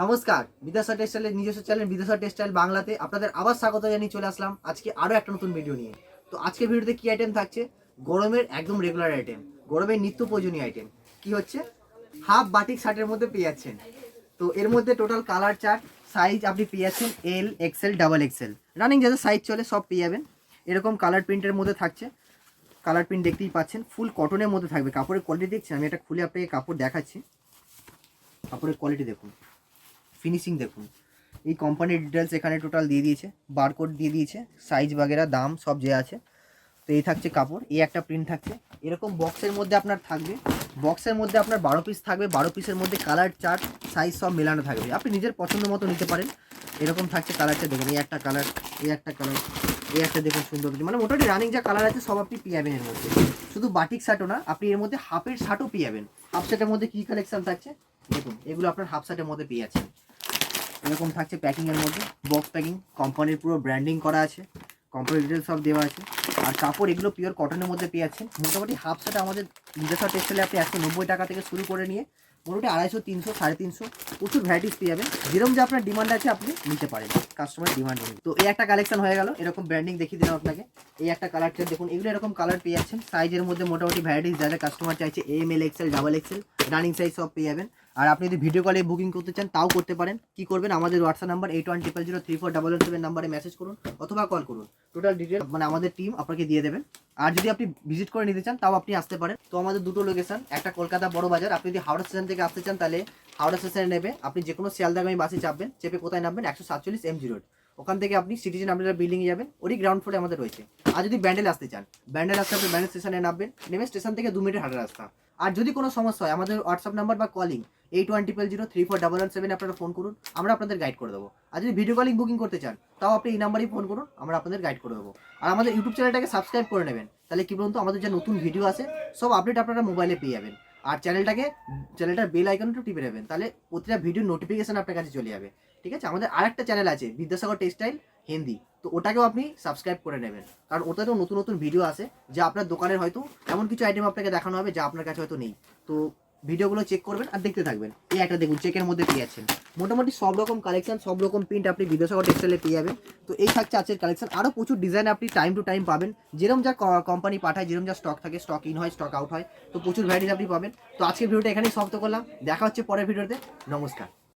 নমস্কার বিদ্যাসার টেক্সটাইলের নিজস্ব channel বিদ্যাসার textile বাংলাতে আপনাদের আবার স্বাগত জানিয়ে চলে আসলাম। আজকে আরও একটা নতুন ভিডিও নিয়ে। তো আজকে ভিডিওতে কী আইটেম থাকছে? গরমের একদম রেগুলার আইটেম গরমের নিত্য প্রয়োজনীয় আইটেম কি হচ্ছে? হাফ বাটিক শার্টের মধ্যে পেয়ে যাচ্ছেন। তো এর মধ্যে টোটাল কালার চার্ট সাইজ আপনি পেয়ে যাচ্ছেন L XL double XL running যাদের সাইজ চলে সব পেয়ে যাবেন। এরকম কালার প্রিন্টের মধ্যে থাকছে। কালার প্রিন্ট দেখতেই পাচ্ছেন ফুল কটনের মধ্যে থাকবে। কাপড়ের কোয়ালিটি দেখছেন? আমি এটা খুলে আপনাকে কাপড় দেখাচ্ছি। কাপড়ের কোয়ালিটি দেখুন। ফিনিশিং দেখুন। এই কোম্পানির ডিটেলস এখানে টোটাল দিয়ে দিয়েছে বারকোড দিয়ে দিয়েছে সাইজ বাগেরা, দাম সব যে আছে। তো এই থাকছে কাপড়, এই একটা প্রিন্ট থাকছে। এরকম বক্সের মধ্যে আপনার থাকবে। বক্সের মধ্যে আপনার বারো পিস থাকবে, বারো পিসের মধ্যে কালার চার্ট সাইজ সব মেলানো থাকবে। আপনি নিজের পছন্দ মতো নিতে পারেন। এরকম থাকছে কালারটা দেখুন, এই একটা কালার এই একটা কালার এই একটা দেখুন সুন্দর মানে মোটামুটি রানিং যা কালার আছে, সব আপনি পেয়ে যাবেন এর মধ্যে। শুধু বাটিক শার্টও না, আপনি এর মধ্যে হাফের শার্টও পেয়ে যাবেন। হাফ শার্টের মধ্যে কী কালেকশন থাকছে? দেখুন, এগুলো আপনার হাফ শার্টের মধ্যে পেয়ে যাচ্ছেন। এরকম থাকছে প্যাকিংয়ের মধ্যে বক্স প্যাকিং কোম্পানির পুরো ব্র্যান্ডিং করা আছে কোম্পানির ডিটেলস সব দেওয়া আছে। আর কাপড় এগুলো পিওর কটনের মধ্যে পেয়ে যাচ্ছেন। মোটামুটি হাফ শার্ট আমাদের নিজস্ব টেক্সটাইলে আপনি একশো নব্বই টাকা থেকে শুরু করে নিয়ে মোটামুটি আড়াইশো, তিনশো, সাড়ে তিনশো, প্রচুর ভ্যারাইটিস পেয়ে যাবেন। যেরকম যে আপনার ডিমান্ড আছে, আপনি নিতে পারেন। কাস্টমার ডিমান্ড অনুযায়ী। তো এই একটা কালেকশন হয়ে গেল। এরকম ব্র্যান্ডিং দেখিয়ে দিলাম আপনাকে। এই একটা কালার দেখুন। এগুলো এরকম কালার পেয়ে যাচ্ছেন। সাইজের মধ্যে মোটামুটি ভ্যারাইটিস যা যা কাস্টমার চাইছে M L XL double XL running size সব পেয়ে যাবেন। আর আপনি যদি ভিডিও কলে বুকিং করতে চান, তাও করতে পারেন। কি করবেন? আমাদের WhatsApp number eight one triple zero three four double one seven নাম্বারে মেসেজ করুন অথবা কল করুন। টোটাল ডিটেল মানে আমাদের টিম আপনাকে দিয়ে দেবেন। আর যদি আপনি ভিজিট করে নিতে চান, তাও আপনি আসতে পারেন। তো আমাদের দুটো লোকেশন একটা কলকাতা বড় বাজার। আপনি যদি হাওড়া স্টেশন থেকে আসতে চান তাহলে হাওড়া স্টেশনে নেবে। আপনি যে কোনো শিয়ালদাগামী বাসে চাপবেন, চেপে কোথায় নামবেন? একশো সাতচল্লিশ এম রোড ওখান থেকে আপনি সিটিজেন আপনারা বিল্ডিংয়ে যাবেন, ওরই গ্রাউন্ড ফ্লোরে আমাদের রয়েছে। আর যদি ব্যান্ডেল আসতে চান, ব্যান্ডেল আসতে আপনি ব্যান্ডেল স্টেশনে নামবেন, নেমে স্টেশন থেকে দু মিনিটের হাঁটা রাস্তা। আর যদি কোনো সমস্যা হয়, আমাদের হোয়াটসঅ্যাপ নাম্বার বা calling eight one triple zero three four double one seven আপনারা ফোন করুন, আমরা আপনাদের গাইড করে দেবো। আর যদি ভিডিও কলিং বুকিং করতে চান, তাও আপনি এই নাম্বারেই ফোন করুন, আমরা আপনাদের গাইড করে দেবো। আর আমাদের ইউটিউব চ্যানেলটাকে সাবস্ক্রাইব করে নেবেন, তাহলে কি বলুন তো, আমাদের যে নতুন ভিডিও আছে, সব আপডেট আপনারা মোবাইলে পেয়ে যাবেন। আর চ্যানেলটাকে চ্যানেলটার বেল আইকনটা টিপে নেবেন, তাহলে প্রতিটা ভিডিও নোটিফিকেশন আপনার কাছে চলে যাবে। ঠিক আছে? আমাদের আরেকটা চ্যানেল আছে, বিদ্যাসাগর টেক্সটাইল হিন্দি। তো ওটাকেও আপনি সাবস্ক্রাইব করে নেবেন। কারণ ওটাতেও নতুন নতুন ভিডিও আসে, যা আপনার দোকানের হয়তো এমন কিছু আইটেম আপনাকে দেখানো হবে যা আপনার কাছে হয়তো নেই। তো ভিডিওগুলো চেক করবেন আর দেখতে থাকবেন। এই একটা দেখুন চেকের মধ্যে পেয়ে যাচ্ছেন। মোটামুটি সব রকম কালেকশন সব রকম প্রিন্ট আপনি বিদ্যাসাগর টেক্সটাইলে পেয়ে যাবেন। তো এই থাকছে আজকের কালেকশন আরও প্রচুর ডিজাইন আপনি টাইম টু টাইম পাবেন। যেরকম যা কোম্পানি পাঠায়, যেরকম যা স্টক থাকে স্টক ইন হয় স্টক আউট হয়, তো প্রচুর ভ্যারাইটিস আপনি পাবেন। তো আজকের ভিডিওটা এখানেই সমাপ্ত করলাম। দেখা হচ্ছে পরের ভিডিওতে নমস্কার।